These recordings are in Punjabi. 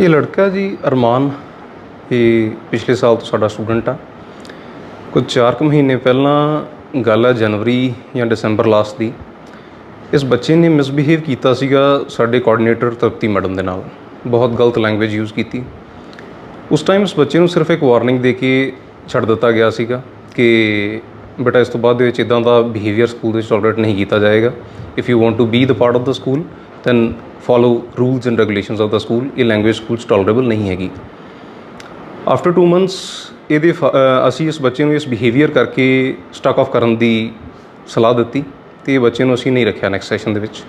ਇਹ ਲੜਕਾ ਜੀ ਅਰਮਾਨ, ਇਹ ਪਿਛਲੇ ਸਾਲ ਤੋਂ ਸਾਡਾ ਸਟੂਡੈਂਟ ਆ। ਕੁਝ 4 ਕੁ ਮਹੀਨੇ ਪਹਿਲਾਂ ਗੱਲ ਹੈ ਜਨਵਰੀ ਜਾਂ ਦਸੰਬਰ ਲਾਸਟ ਦੀ। ਇਸ ਬੱਚੇ ਨੇ ਮਿਸਬਿਹੇਵ ਕੀਤਾ ਸੀਗਾ ਸਾਡੇ ਕੋਆਰਡੀਨੇਟਰ ਤ੍ਰਿਪਤੀ ਮੈਡਮ ਦੇ ਨਾਲ। ਬਹੁਤ ਗਲਤ ਲੈਂਗੁਏਜ ਯੂਜ਼ ਕੀਤੀ। ਉਸ ਟਾਈਮ ਇਸ ਬੱਚੇ ਨੂੰ ਸਿਰਫ ਇੱਕ ਵਾਰਨਿੰਗ ਦੇ ਕੇ ਛੱਡ ਦਿੱਤਾ ਗਿਆ ਸੀਗਾ ਕਿ ਬੇਟਾ ਇਸ ਤੋਂ ਬਾਅਦ ਦੇ ਵਿੱਚ ਇਦਾਂ ਦਾ ਬਿਹੇਵੀਅਰ ਸਕੂਲ ਦੇ ਵਿੱਚ ਟੋਲਰੇਟ ਨਹੀਂ ਕੀਤਾ ਜਾਏਗਾ। If you want to be the part of the school then follow rules and regulations of the school ਇਹ ਲੈਂਗੁਏਜ ਸਕੂਲ 'ਚ ਟੋਲਰੇਬਲ ਨਹੀਂ ਹੈਗੀ। ਆਫਟਰ 2 ਮੰਥਸ ਇਹਦੇ ਫ- ਅਸੀਂ ਇਸ ਬੱਚੇ ਨੂੰ ਇਸ ਬਿਹੇਵੀਅਰ ਕਰਕੇ ਸਟਕ ਆਫ ਕਰਨ ਦੀ ਸਲਾਹ ਦਿੱਤੀ ਤੇ ਇਹ ਬੱਚੇ ਨੂੰ ਅਸੀਂ ਨਹੀਂ ਰੱਖਿਆ ਨੈਕਸਟ ਸੈਸ਼ਨ ਦੇ ਵਿੱਚ।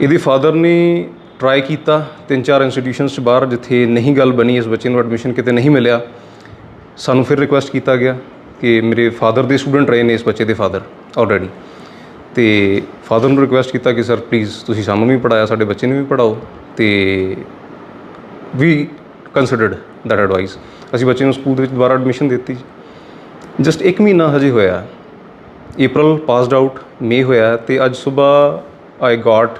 ਇਹਦੇ ਫਾਦਰ ਨੇ ਟਰਾਈ ਕੀਤਾ, ਤਿੰਨ ਚਾਰ ਇੰਸਟੀਟਿਊਸ਼ਨਸ 'ਚ ਬਾਹਰ ਜਿੱਥੇ ਨਹੀਂ ਗੱਲ ਬਣੀ, ਇਸ ਬੱਚੇ ਨੂੰ ਐਡਮਿਸ਼ਨ ਕਿਤੇ ਨਹੀਂ ਮਿਲਿਆ। ਸਾਨੂੰ ਫਿਰ ਰਿਕੁਐਸਟ ਕੀਤਾ ਗਿਆ ਕਿ ਮੇਰੇ ਫਾਦਰ ਦੇ ਸਟੂਡੈਂਟ ਰਹੇ ਨੇ ਇਸ ਬੱਚੇ ਦੇ ਫਾਦਰ ਆਲਰੇਡੀ ਤੇ ਫਾਦਰ ਨੂੰ ਰਿਕੁਐਸਟ ਕੀਤਾ ਕਿ ਸਰ ਪਲੀਜ਼ ਤੁਸੀਂ ਸਾਨੂੰ ਵੀ ਪੜਾਇਆ ਸਾਡੇ ਬੱਚੇ ਨੂੰ ਵੀ ਪੜਾਓ ਤੇ ਵੀ ਕੰਸੀਡਰਡ ਦੈਟ ਐਡਵਾਈਸ ਅਸੀਂ ਬੱਚੇ ਨੂੰ ਸਕੂਲ ਦੇ ਵਿੱਚ ਦੁਬਾਰਾ ਐਡਮਿਸ਼ਨ ਦਿੱਤੀ ਜਸਟ 1 ਮਹੀਨਾ ਹਜੇ ਹੋਇਆ April ਪਾਸਡ ਆਊਟ ਮੇ ਹੋਇਆ ਤੇ ਅੱਜ ਸਵੇਰ I got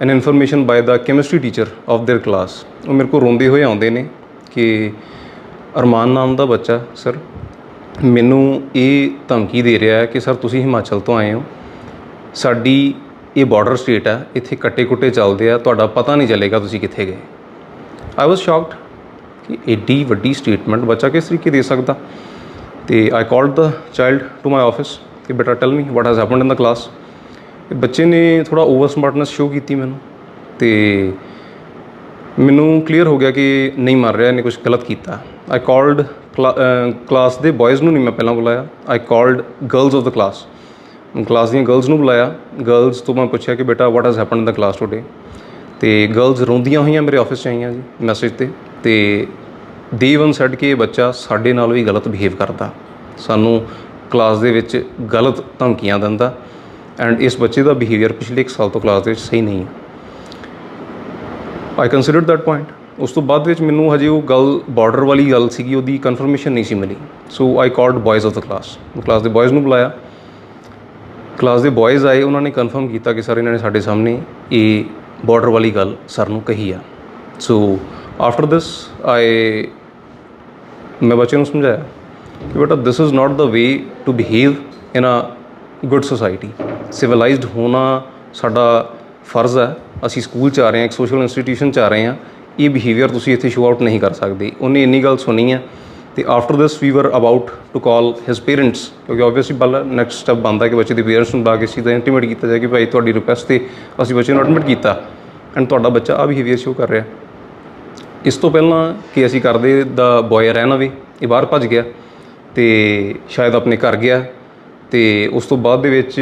an information by the chemistry teacher of their class ਉਹ ਮੇਰੇ ਕੋਲ ਰੋਂਦੇ ਹੋਏ ਆਉਂਦੇ ਨੇ ਕਿ ਅਰਮਾਨ ਨਾਮ ਦਾ ਬੱਚਾ ਸਰ ਮੈਨੂੰ ਇਹ ਧਮਕੀ ਦੇ ਰਿਹਾ ਹੈ ਕਿ ਸਰ ਤੁਸੀਂ ਹਿਮਾਚਲ ਤੋਂ ਆਏ ਹੋ ਸਾਡੀ ਇਹ ਬਾਰਡਰ ਸਟੇਟ ਹੈ ਇੱਥੇ ਕੱਟੇ ਕੁੱਟੇ ਚੱਲਦੇ ਆ, ਤੁਹਾਡਾ ਪਤਾ ਨਹੀਂ ਚੱਲੇਗਾ ਤੁਸੀਂ ਕਿੱਥੇ ਗਏ। ਆਈ ਵਾਸ ਸ਼ੌਕਡ ਕਿ ਐਡੀ ਵੱਡੀ ਸਟੇਟਮੈਂਟ ਬੱਚਾ ਕਿਸ ਤਰੀਕੇ ਦੇ ਸਕਦਾ? ਤੇ I called the child to my office ਕਿ ਬੇਟਾ tell me what has happened in the class ਬੱਚੇ ਨੇ ਥੋੜਾ ਓਵਰ ਸਮਾਰਟਨੈਸ ਸ਼ੋ ਕੀਤੀ ਮੈਨੂੰ। ਤੇ ਮੈਨੂੰ ਕਲੀਅਰ ਹੋ ਗਿਆ ਕਿ ਨਹੀਂ ਮਰ ਰਿਹਾ, ਇਹਨੇ ਕੁਝ ਗਲਤ ਕੀਤਾ। ਆਈ ਕਾਲਡ ਕਲਾਸ ਦੇ ਬॉयਜ਼ ਨੂੰ ਨਹੀਂ ਮੈਂ ਪਹਿਲਾਂ ਬੁਲਾਇਆ। I called girls of the class class ਦੀਆਂ ਗਰਲਸ ਨੂੰ ਬੁਲਾਇਆ। ਗਰਲਸ ਤੋਂ ਮੈਂ ਪੁੱਛਿਆ ਕਿ ਬੇਟਾ what has happened in the class today ਤੇ ਗਰਲਸ ਰੋਂਦੀਆਂ ਹੋਈਆਂ ਮੇਰੇ ਆਫਿਸ 'ਚ ਆਈਆਂ ਜੀ ਮੈਸੇਜ ਤੇ। ਤੇ ਦੇ ਵਨ ਸੈਡ ਕਿ ਇਹ ਬੱਚਾ ਸਾਡੇ ਨਾਲ ਵੀ ਗਲਤ ਬਿਹੇਵ ਕਰਦਾ। ਸਾਨੂੰ ਕਲਾਸ ਦੇ ਵਿੱਚ ਗਲਤ ਧਮਕੀਆਂ ਦਿੰਦਾ। ਐਂਡ ਇਸ ਬੱਚੇ ਦਾ ਬਿਹੇਵੀਅਰ ਪਿਛਲੇ 1 ਸਾਲ ਤੋਂ ਕਲਾਸ ਦੇ ਵਿੱਚ ਸਹੀ ਨਹੀਂ ਹੈ। ਆਈ ਕੰਸੀਡਰਡ ਦੈਟ ਪੁਆਇੰਟ ਉਸ ਤੋਂ ਬਾਅਦ ਵਿੱਚ ਮੈਨੂੰ ਹਜੇ ਉਹ ਗੱਲ ਬਾਰਡਰ ਵਾਲੀ ਗੱਲ ਸੀਗੀ, ਉਹਦੀ ਕਨਫਰਮੇਸ਼ਨ ਨਹੀਂ ਸੀ ਮਿਲੀ। So I called boys of the class class ਦੇ ਬॉयਜ਼ ਨੂੰ ਬੁਲਾਇਆ। ਕਲਾਸ ਦੇ ਬॉयਜ਼ ਆਏ, ਉਹਨਾਂ ਨੇ ਕਨਫਰਮ ਕੀਤਾ ਕਿ ਸਰ ਇਹਨਾਂ ਨੇ ਸਾਡੇ ਸਾਹਮਣੇ ਇਹ ਬਾਰਡਰ ਵਾਲੀ ਗੱਲ ਸਰ ਨੂੰ ਕਹੀ ਆ। ਸੋ ਆਫਟਰ ਦਿਸ ਆਈ ਮੈਂ ਬੱਚੇ ਨੂੰ ਸਮਝਾਇਆ ਕਿ ਬੇਟਾ this is not the way to behave in a good society civilised ਹੋਣਾ ਸਾਡਾ ਫਰਜ਼ ਹੈ ਅਸੀਂ ਸਕੂਲ ਚ ਆ ਰਹੇ ਹਾਂ, ਇੱਕ ਸੋਸ਼ਲ ਇੰਸਟੀਟਿਊਸ਼ਨ ਚ ਆ ਰਹੇ ਹਾਂ। ਇਹ ਬਿਹੇਵੀਅਰ ਤੁਸੀਂ ਇੱਥੇ ਸ਼ੋ ਆਊਟ ਨਹੀਂ ਕਰ ਸਕਦੇ। ਉਹਨੇ ਇੰਨੀ ਗੱਲ ਸੁਣੀ ਹੈ ਤੇ after this we were about to call his parents ਕਿਉਂਕਿ ਆਬਵੀਅਸਲੀ ਬੱਲਾ ਨੈਕਸਟ ਸਟੈਪ ਬਣਦਾ ਕਿ ਬੱਚੇ ਦੇ ਪੇਰੈਂਟਸ ਨੂੰ ਬੁਲਾ ਕੇ ਸਿੱਧਾ ਇੰਟੀਮੇਟ ਕੀਤਾ ਜਾਏ ਕਿ ਭਾਈ ਤੁਹਾਡੀ ਰਿਕੁਐਸਟ ਤੇ ਅਸੀਂ ਬੱਚੇ ਨੂੰ ਐਡਮਿਟ ਕੀਤਾ ਐਂਡ ਤੁਹਾਡਾ ਬੱਚਾ ਆ ਬਿਹੇਵੀਅਰ ਸ਼ੋ ਕਰ ਰਿਹਾ ਇਸ ਤੋਂ ਪਹਿਲਾਂ ਕਿ ਅਸੀਂ ਕਰਦੇ ਦਾ ਬॉय ਰਹਿਣਾ ਵੀ ਇਹ ਬਾਹਰ ਭੱਜ ਗਿਆ ਤੇ ਸ਼ਾਇਦ ਆਪਣੇ ਘਰ ਗਿਆ ਤੇ ਉਸ ਤੋਂ ਬਾਅਦ ਦੇ ਵਿੱਚ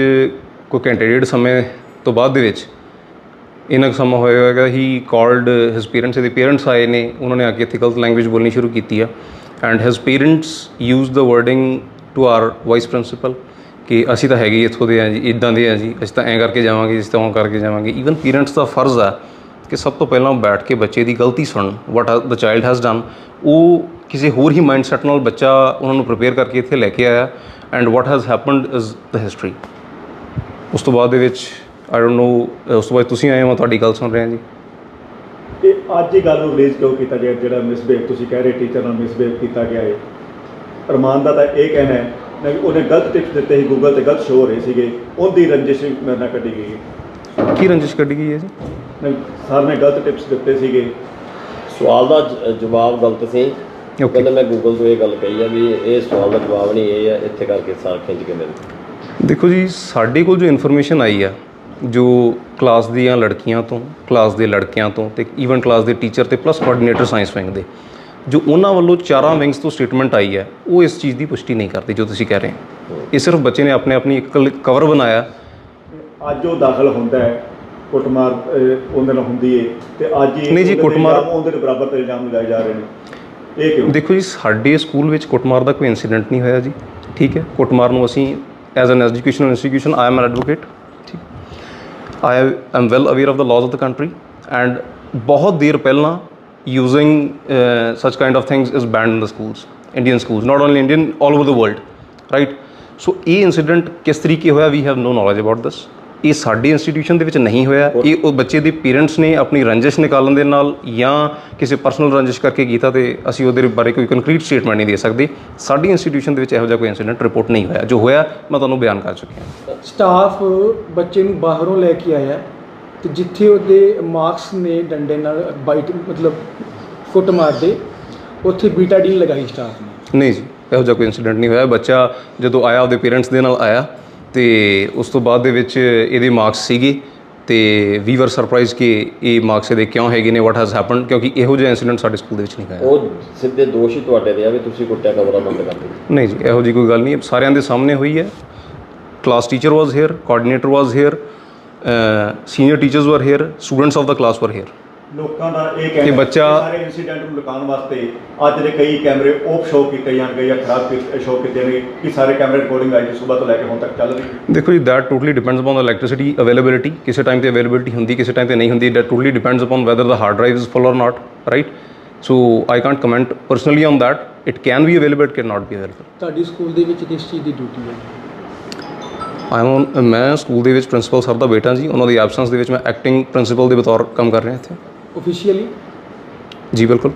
ਕੋਈ ਘੰਟੇ ਡੇਢ ਸਮੇਂ ਤੋਂ ਬਾਅਦ ਦੇ ਵਿੱਚ ਇਹਨਾਂ ਕੁ ਸਮਾਂ ਹੋਇਆ ਹੋਵੇਗਾ ਹੀ ਕਾਲਡ ਹਿਸ ਪੇਰੈਂਟਸ ਇਹਦੇ ਪੇਰੈਂਟਸ ਆਏ ਨੇ ਉਹਨਾਂ ਨੇ ਆ ਕੇ ਇੱਥੇ ਗਲਤ ਲੈਂਗੁਏਜ ਬੋਲਣੀ ਸ਼ੁਰੂ ਕੀਤੀ ਆ and his parents use the wording to our vice principal ਕਿ ਅਸੀਂ ਤਾਂ ਹੈਗੇ ਇੱਥੋਂ ਦੇ ਆ ਜੀ, ਇਦਾਂ ਦੇ ਆ ਜੀ, ਅਸੀਂ ਤਾਂ ਐਂ ਕਰਕੇ ਜਾਵਾਂਗੇ, ਅਸੀਂ ਤਾਂ ਉਹ ਕਰਕੇ ਜਾਵਾਂਗੇ। ਈਵਨ ਪੇਰੈਂਟਸ ਦਾ ਫਰਜ਼ ਆ ਕਿ ਸਭ ਤੋਂ ਪਹਿਲਾਂ ਬੈਠ ਕੇ ਬੱਚੇ ਦੀ ਗਲਤੀ ਸੁਣਨ what the child has done ਉਹ ਕਿਸੇ ਹੋਰ ਹੀ ਮਾਈਂਡਸੈਟ ਨਾਲ ਬੱਚਾ ਉਹਨਾਂ ਨੂੰ ਪ੍ਰਿਪੇਅਰ ਕਰਕੇ ਇੱਥੇ ਲੈ ਕੇ ਆਇਆ। And what has happened is the history ਉਸ ਤੋਂ ਬਾਅਦ ਦੇ ਵਿੱਚ ਆਈ ਡੋਨਟ ਨੋ ਉਸ ਤੋਂ ਬਾਅਦ ਤੁਸੀਂ ਆਏ ਹੋ, ਤੁਹਾਡੀ ਗੱਲ ਸੁਣ ਰਿਹਾ ਜੀ। ਤੇ ਅੱਜ ਹੀ ਗੱਲ ਨੂੰ ਰਿਲੀਜ਼ ਕਿਉਂ ਕੀਤਾ ਗਿਆ? ਜਿਹੜਾ ਮਿਸਬਿਹੇਵ ਤੁਸੀਂ ਕਹਿ ਰਹੇ ਟੀਚਰ ਨਾਲ ਮਿਸਬਿਹੇਵ ਕੀਤਾ ਗਿਆ ਹੈ ਅਰਮਾਨ ਦਾ ਤਾਂ ਇਹ ਕਹਿਣਾ ਹੈ ਨਾ ਕਿ ਉਹਨੇ ਗਲਤ ਟਿਪਸ ਦਿੱਤੇ ਸੀ ਗੂਗਲ ਤੇ ਗਲਤ ਸ਼ੋ ਹੋ ਰਹੇ ਸੀਗੇ। ਉਹਦੀ ਰੰਜਿਸ਼ ਮੇਰੇ ਨਾਲ ਕੱਢੀ ਗਈ ਹੈ ਕੀ ਰੰਜਿਸ਼ ਕੱਢੀ ਗਈ ਹੈ ਜੀ? ਨਹੀਂ, ਸਰ ਨੇ ਗਲਤ ਟਿਪਸ ਦਿੱਤੇ ਸੀਗੇ। ਸਵਾਲ ਦਾ ਜ- ਜਵਾਬ ਗਲਤ ਸੀ। ਉਹ ਕਹਿੰਦਾ ਮੈਂ ਗੂਗਲ ਤੋਂ ਇਹ ਗੱਲ ਕਹੀ ਆ ਵੀ ਇਹ ਸਵਾਲ ਦਾ ਜਵਾਬ ਨਹੀਂ ਇਹ ਆ ਇੱਥੇ ਕਰਕੇ ਸਾਰ ਖਿੱਚ ਕੇ ਮਿਲ। ਦੇਖੋ ਜੀ ਸਾਡੇ ਕੋਲ ਜੋ ਇਨਫੋਰਮੇਸ਼ਨ ਆਈ ਆ ਜੋ ਕਲਾਸ ਦੀਆਂ ਲੜਕੀਆਂ ਤੋਂ ਕਲਾਸ ਦੇ ਲੜਕਿਆਂ ਤੋਂ ਤੇ ਈਵਨ ਕਲਾਸ ਦੇ ਟੀਚਰ ਤੇ ਪਲੱਸ ਕੋਆਰਡੀਨੇਟਰ ਸਾਇੰਸ ਵਿੰਗ ਦੇ ਜੋ ਉਹਨਾਂ ਵੱਲੋਂ ਚਾਰਾਂ ਵਿੰਗਸ ਤੋਂ ਸਟੇਟਮੈਂਟ ਆਈ ਹੈ ਉਹ ਇਸ ਚੀਜ਼ ਦੀ ਪੁਸ਼ਟੀ ਨਹੀਂ ਕਰਦੀ ਜੋ ਤੁਸੀਂ ਕਹਿ ਰਹੇ ਹੋ। ਇਹ ਸਿਰਫ ਬੱਚੇ ਨੇ ਆਪਣੇ ਆਪਣੀ ਇੱਕ ਕਵਰ ਬਣਾਇਆ। ਅੱਜ ਉਹ ਦਾਖਲ ਹੁੰਦਾ ਹੈ ਕੁੱਟਮਾਰ ਉਹਦੇ ਨਾਲ ਹੁੰਦੀ ਹੈ ਤੇ ਅੱਜ ਹੀ ਨਹੀਂ ਜੀ, ਕੁੱਟਮਾਰ- ਉਹਦੇ ਦੇ ਬਰਾਬਰ ਤੇ ਇਲਜ਼ਾਮ ਲਗਾਏ ਜਾ ਰਹੇ ਨੇ। ਇਹ ਕਿਉਂ? ਦੇਖੋ ਜੀ ਸਾਡੇ ਸਕੂਲ ਵਿੱਚ ਕੁੱਟਮਾਰ ਦਾ ਕੋਈ ਇਨਸੀਡੈਂਟ ਨਹੀਂ ਹੋਇਆ ਜੀ ਠੀਕ ਹੈ? ਕੁੱਟਮਾਰ ਨੂੰ ਅਸੀਂ as an educational institution I am an advocate I am well aware of the laws of the country and बहुत देर पहला using uh, such kind of things is banned in the schools Indian schools not only Indian all over the world right? So ये incident, किस तरीके हुआ we have no knowledge about this ਇਹ ਸਾਡੇ ਇੰਸਟੀਟਿਊਸ਼ਨ ਦੇ ਵਿੱਚ ਨਹੀਂ ਹੋਇਆ। ਇਹ ਉਹ ਬੱਚੇ ਦੇ ਪੇਰੈਂਟਸ ਨੇ ਆਪਣੀ ਰੰਜਿਸ਼ ਨਿਕਾਲਣ ਦੇ ਨਾਲ ਜਾਂ ਕਿਸੇ ਪਰਸਨਲ ਰੰਜਿਸ਼ ਕਰਕੇ ਕੀਤਾ ਤੇ ਅਸੀਂ ਉਹਦੇ ਬਾਰੇ ਕੋਈ ਕੰਕਰੀਟ ਸਟੇਟਮੈਂਟ ਨਹੀਂ ਦੇ ਸਕਦੇ। ਸਾਡੀ ਇੰਸਟੀਟਿਊਸ਼ਨ ਦੇ ਵਿੱਚ ਇਹੋ ਜਿਹਾ ਕੋਈ ਇਨਸੀਡੈਂਟ ਰਿਪੋਰਟ ਨਹੀਂ ਹੋਇਆ। ਜੋ ਹੋਇਆ ਮੈਂ ਤੁਹਾਨੂੰ ਬਿਆਨ ਕਰ ਚੁੱਕਿਆ। ਸਟਾਫ ਬੱਚੇ ਨੂੰ ਬਾਹਰੋਂ ਲੈ ਕੇ ਆਇਆ ਤੇ ਜਿੱਥੇ ਉਹਦੇ ਮਾਰਕਸ ਨੇ ਡੰਡੇ ਨਾਲ ਬਾਈਟ ਮਤਲਬ ਫੁੱਟ ਮਾਰਦੇ ਉੱਥੇ ਬੀਟਾਡੀਨ ਲਗਾਈ ਸਟਾਫ ਨੇ। ਨਹੀਂ ਜੀ ਇਹੋ ਜਿਹਾ ਕੋਈ ਇਨਸੀਡੈਂਟ ਨਹੀਂ ਹੋਇਆ। ਬੱਚਾ ਜਦੋਂ ਆਇਆ ਉਹਦੇ ਪੇਰੈਂਟਸ ਦੇ ਨਾਲ ਆਇਆ ਤੇ ਉਸ ਤੋਂ ਬਾਅਦ ਦੇ ਵਿੱਚ ਇਹਦੇ ਮਾਰਕਸ ਸੀਗੇ ਤੇ ਵੀ ਵਰ ਸਰਪ੍ਰਾਈਜ਼ ਕਿ ਇਹ ਮਾਰਕਸ ਇਹਦੇ ਕਿਉਂ ਹੈਗੇ ਨੇ ਵਾਟ ਹੈਜ਼ ਹੈਪਨਡ ਕਿਉਂਕਿ ਇਹੋ ਜਿਹਾ ਇਨਸੀਡੈਂਟ ਸਾਡੇ ਸਕੂਲ ਦੇ ਵਿੱਚ ਨਹੀਂ ਹੋਇਆ। ਉਹ ਸਿੱਧੇ ਦੋਸ਼ ਹੀ ਤੁਹਾਡੇ ਦੇ ਆ ਵੀ ਤੁਸੀਂ ਕੁੱਟਿਆ ਕਮਰਾ ਬੰਦ ਕਰ ਦਿੱਤਾ। ਨਹੀਂ ਜੀ ਇਹੋ ਜੀ ਕੋਈ ਗੱਲ ਨਹੀਂ ਸਾਰਿਆਂ ਦੇ ਸਾਹਮਣੇ ਹੋਈ ਹੈ। Class teacher was here coordinator was here senior teachers were here students of the class were here ਲੋਕਾਂ ਦਾ ਇਹ ਕਹਿਣਾ ਕਿ ਬੱਚਾ- ਸਾਰੇ ਇਨਸੀਡੈਂਟ ਨੂੰ ਲੁਕਾਉਣ ਵਾਸਤੇ ਅੱਜ ਦੇ ਕਈ ਕੈਮਰੇ ਆਫ ਸ਼ੋ ਕੀਤੇ ਜਾਣਗੇ ਜਾਂ ਖਰਾਬ ਸ਼ੋ ਕੀਤੇ ਨੇ ਕਿ ਸਾਰੇ ਕੈਮਰੇ ਰਿਕਾਰਡਿੰਗ ਆਈ ਸਵੇਰ ਤੋਂ ਲੈ ਕੇ ਹੁਣ ਤੱਕ ਚੱਲ ਰਹੀ ਹੈ। ਦੇਖੋ ਜੀ that totally depends upon the electricity availability ਕਿਸੇ ਟਾਈਮ ਤੇ ਅਵੇਲੇਬਿਲਿਟੀ ਹੁੰਦੀ ਕਿਸੇ ਟਾਈਮ ਤੇ ਨਹੀਂ ਹੁੰਦੀ। That totally depends upon whether the hard drive is full or not right so I can't comment personally on that it can be available it can not be available ਤੁਹਾਡੀ ਸਕੂਲ ਦੇ ਵਿੱਚ ਕਿਸ ਚੀਜ਼ ਦੀ ਡਿਊਟੀ ਹੈ? ਆਈ ਐਮ ਮੈਂ ਸਕੂਲ ਦੇ ਵਿੱਚ ਪ੍ਰਿੰਸੀਪਲ ਸਰ ਦਾ ਬੇਟਾ ਜੀ। ਉਹਨਾਂ ਦੀ ਐਬਸੈਂਸ ਦੇ ਵਿੱਚ ਮੈਂ ਐਕਟਿੰਗ ਪ੍ਰਿੰਸੀਪਲ ਦੇ ਬਤੌਰ ਕੰਮ ਕਰ ਰਿਹਾ ਇੱਥੇ। ਆਫੀਸ਼ੀਅਲੀ ਜੀ ਬਿਲਕੁਲ।